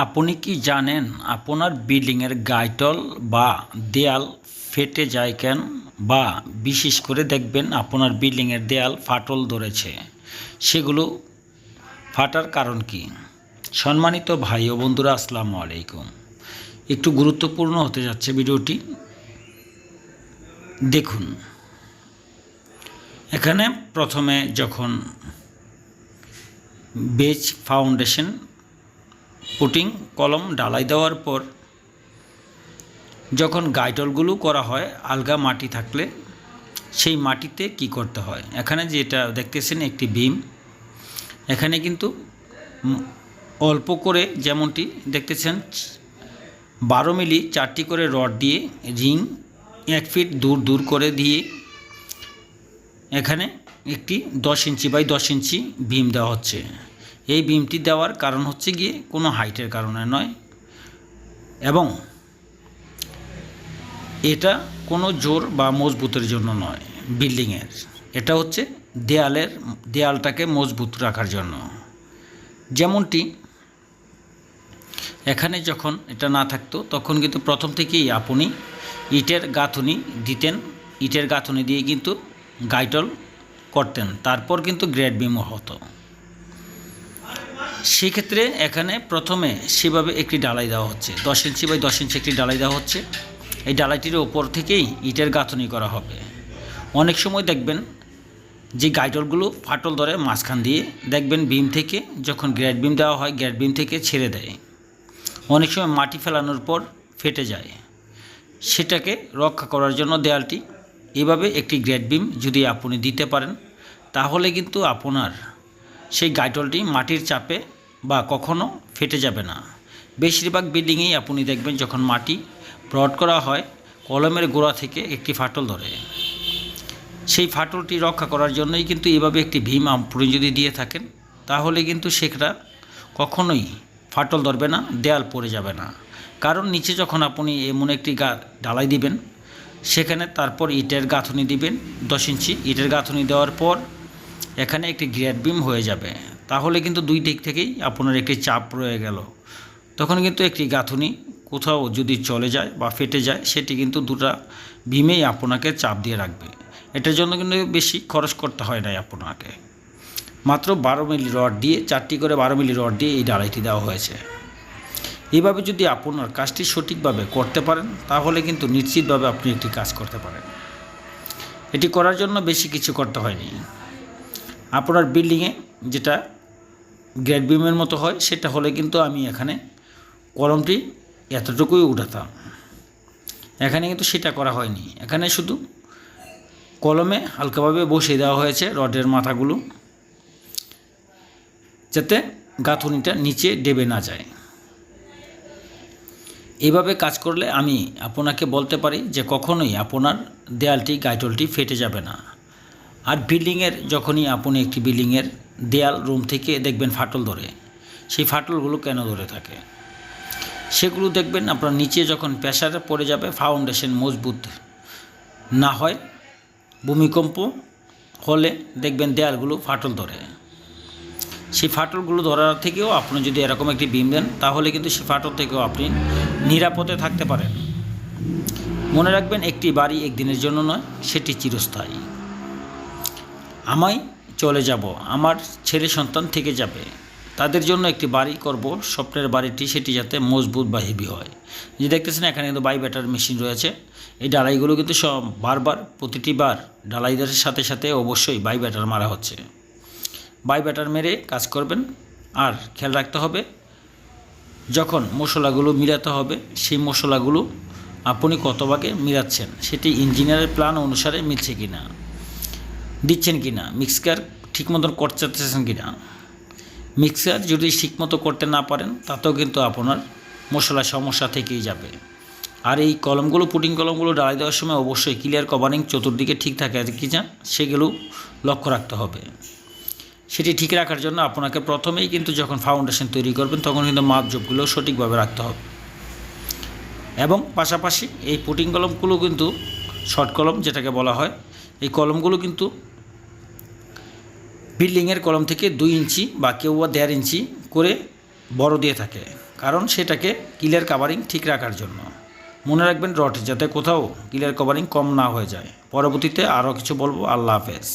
আপনি কি জানেন আপনার বিল্ডিংয়ের গাইটল বা দেয়াল ফেটে যায় কেন? বা বিশেষ করে দেখবেন আপনার বিল্ডিংয়ের দেয়াল ফাটল ধরেছে। সেগুলো ফাটার কারণ কি? সম্মানিত ভাই ও বন্ধুরা, আসসালামু আলাইকুম। একটু গুরুত্বপূর্ণ হতে যাচ্ছে ভিডিওটি। দেখুন, এখানে প্রথমে যখন বেজ ফাউন্ডেশন পুটিং, কলম ডালাই দেওয়ার পর যখন গাইটলগুলো করা হয়, আলগা মাটি থাকলে সেই মাটিতে কি করতে হয়? এখানে যেটা দেখতেছেন একটি বিম এখানে কিন্তু অল্প করে যেমনটি দেখতেছেন, বারো মিলি চারটি করে রড দিয়ে রিং এক ফিট দূর দূর করে দিয়ে এখানে একটি দশ ইঞ্চি বাই দশ ইঞ্চি বিম দেওয়া হচ্ছে। এই বিমটি দেওয়ার কারণ হচ্ছে গিয়ে কোনো হাইটের কারণে নয়। এবং এটা কোনো জোর বা মজবুতের জন্য নয় বিল্ডিংয়ের এটা হচ্ছে দেয়ালের, দেয়ালটাকে মজবুত রাখার জন্য। যেমনটি এখানে যখন এটা না থাকতো, তখন কিন্তু প্রথম থেকেই আপনি ইটের গাঁথুনি দিতেন। ইটের গাঁথুনি দিয়ে কিন্তু গাইটল করতেন। তারপর কিন্তু গ্রেড বিমও হতো। সেক্ষেত্রে এখানে প্রথমে সেভাবে একটি ডালাই দেওয়া হচ্ছে। দশ ইঞ্চি বাই দশ ইঞ্চি একটি ডালাই দেওয়া হচ্ছে। এই ডালাইটির ওপর থেকেই ইটের গাঁথনি করা হবে। অনেক সময় দেখবেন যে গাইডলগুলো ফাটল ধরে মাঝখান দিয়ে, দেখবেন বিম থেকে যখন গ্রেড বিম দেওয়া হয়, গ্রেড বিম থেকে ছেড়ে দেয়। অনেক সময় মাটি ফেলানোর পর ফেটে যায়। সেটাকে রক্ষা করার জন্য দেয়ালটি এভাবে একটি গ্রেড বিম যদি আপনি দিতে পারেন, তাহলে কিন্তু আপনার সেই গাইটলটি মাটির চাপে বা কখনো ফেটে যাবে না। বেশিরভাগ বিল্ডিংয়েই আপনি দেখবেন যখন মাটি ব্রড করা হয়, কলমের গোড়া থেকে একটি ফাটল ধরে। সেই ফাটলটি রক্ষা করার জন্যই কিন্তু এভাবে একটি ভীম আপনি যদি দিয়ে থাকেন, তাহলে কিন্তু সেটা কখনোই ফাটল ধরবে না, দেয়াল পড়ে যাবে না। কারণ নিচে যখন আপনি এমন একটি গা ডালাই দিবেন, সেখানে তারপর ইটের গাঁথনি দিবেন, দশ ইঞ্চি ইটের গাঁথনি দেওয়ার পর এখানে একটি গ্রেড বিম হয়ে যাবে। তাহলে কিন্তু দুই দিক থেকেই আপনার একটি চাপ রয়ে গেল। তখন কিন্তু একটি গাঁথুনি কোথাও যদি চলে যায় বা ফেটে যায়, সেটি কিন্তু দুটা বিমেই আপনাকে চাপ দিয়ে রাখবে। এটার জন্য কিন্তু বেশি খরচ করতে হয় নাই আপনাকে। মাত্র বারো মিলি রড দিয়ে, চারটি করে বারো মিলি রড দিয়ে এই ডালাইটি দেওয়া হয়েছে। এইভাবে যদি আপনার কাজটি সঠিকভাবে করতে পারেন, তাহলে কিন্তু নিশ্চিতভাবে আপনি একটি কাজ করতে পারেন। এটি করার জন্য বেশি কিছু করতে হয়নি। আপনার বিল্ডিংয়ে যেটা গ্রেড বিমের মতো হয়, সেটা হলে কিন্তু আমি এখানে কলমটি এতটুকুই উঠাতাম। এখানে কিন্তু সেটা করা হয়নি। এখানে শুধু কলমে হালকাভাবে বসিয়ে দেওয়া হয়েছে রডের মাথাগুলো, যাতে গাঁথুনিটা নিচে ডেবে না যায়। এইভাবে কাজ করলে আমি আপনাকে বলতে পারি যে কখনোই আপনার দেয়ালটি, গাইটলটি ফেটে যাবে না। আর বিল্ডিংয়ের যখনই আপনি একটি বিল্ডিংয়ের দেয়াল রুম থেকে দেখবেন ফাটল ধরে, সেই ফাটলগুলো কেন ধরে থাকে? সেগুলো দেখবেন আপনার নিচে যখন প্রেশারে পড়ে যাবে ফাউন্ডেশন মজবুত না হয়, ভূমিকম্প হলে দেখবেন দেয়ালগুলো ফাটল ধরে। সেই ফাটলগুলো ধরার থেকেও আপনি যদি এরকম একটি বিম দেন, তাহলে কিন্তু সেই ফাটল থেকেও আপনি নিরাপদে থাকতে পারেন। মনে রাখবেন, একটি বাড়ি একদিনের জন্য নয়, সেটি চিরস্থায়ী। আমায় চলে যাব, আমার ছেলে সন্তান থেকে যাবে। তাদের জন্য একটি বাড়ি করব, স্বপ্নের বাড়িটি সেটি যাতে মজবুত বা হেভি হয়। যে দেখতেছেন, এখানে কিন্তু বাই ব্যাটার মেশিন রয়েছে। এই ডালাইগুলো কিন্তু সব বারবার প্রতিটি বার ডালাইদের সাথে সাথে অবশ্যই বাই ব্যাটার মারা হচ্ছে। বাই ব্যাটার মেরে কাজ করবেন, আর খেয়াল রাখতে হবে, যখন মশলাগুলো মিলাতে হবে, সেই মশলাগুলো আপনি কত ভাগে মিলাচ্ছেন, সেটি ইঞ্জিনিয়ারের প্ল্যান অনুসারে মিলছে কি না দিচ্ছেন কি না? মিক্সকার ঠিক মতন করতেছেন কি না? মিক্সার যদি ঠিকমতো করতে না পারেন, তাতেও কিন্তু আপনার মশলা সমস্যা থেকেই যাবে। আর এই কলমগুলো, পুটিং কলমগুলো ডালাই দেওয়ার সময় অবশ্যই ক্লিয়ার কভারিং চতুর্দিকে ঠিক থাকে কি না সেগুলো লক্ষ্য রাখতে হবে। সেটি ঠিক রাখার জন্য আপনাকে প্রথমেই কিন্তু যখন ফাউন্ডেশন তৈরি করবেন, তখন কিন্তু মাপজোপগুলো সঠিকভাবে রাখতে হবে। এবং পাশাপাশি এই পুটিং কলমগুলো কিন্তু শর্ট কলম যেটাকে বলা হয়, এই কলমগুলো কিন্তু বিল্ডিংয়ের কলম থেকে দুই ইঞ্চি বা কেউ বা দেড় ইঞ্চি করে বড় দিয়ে থাকে, কারণ সেটাকে কিলের কাভারিং ঠিক রাখার জন্য। মনে রাখবেন রড যাতে কোথাও কিলের কভারিং কম না হয়ে যায়। পরবর্তীতে আরও কিছু বলব। আল্লাহ হাফেজ।